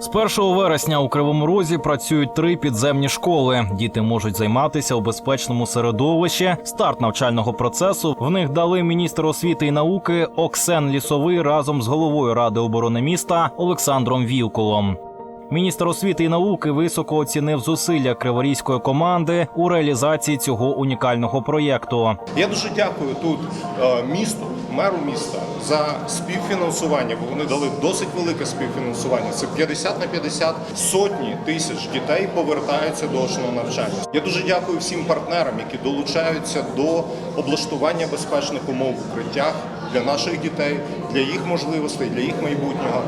З 1 вересня у Кривому Розі працюють три підземні школи. Діти можуть займатися у безпечному середовищі. Старт навчального процесу в них дали міністр освіти і науки Оксен Лісовий разом з головою ради оборони міста Олександром Вілкулом. Міністр освіти і науки високо оцінив зусилля криворізької команди у реалізації цього унікального проєкту. Я дуже дякую тут е, місту, меру міста за співфінансування, бо вони дали досить велике співфінансування. Це 50 на 50 сотні тисяч дітей повертаються до очного навчання. Я дуже дякую всім партнерам, які долучаються до облаштування безпечних умов в укриттях для наших дітей, для їх можливостей, для їх майбутнього.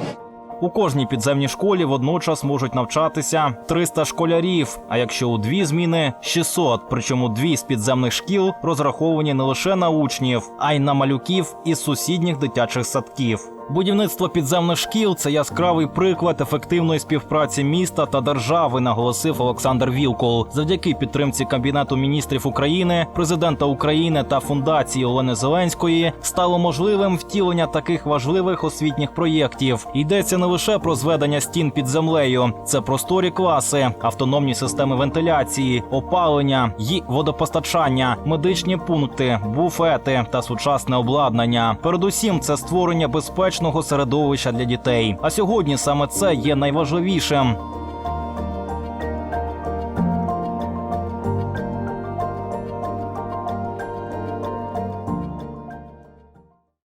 У кожній підземній школі водночас можуть навчатися 300 школярів. А якщо у дві зміни 600. Причому дві з підземних шкіл розраховані не лише на учнів, а й на малюків із сусідніх дитячих садків. Будівництво підземних шкіл це яскравий приклад ефективної співпраці міста та держави, наголосив Олександр Вілкул. Завдяки підтримці Кабінету міністрів України, президента України та фундації Олени Зеленської стало можливим втілення таких важливих освітніх проєктів. Йдеться не лише про зведення стін під землею, це просторі класи, автономні системи вентиляції, опалення й водопостачання, медичні пункти, буфети та сучасне обладнання. Передусім, це створення безпечного середовища для дітей. А сьогодні саме це є найважливішим.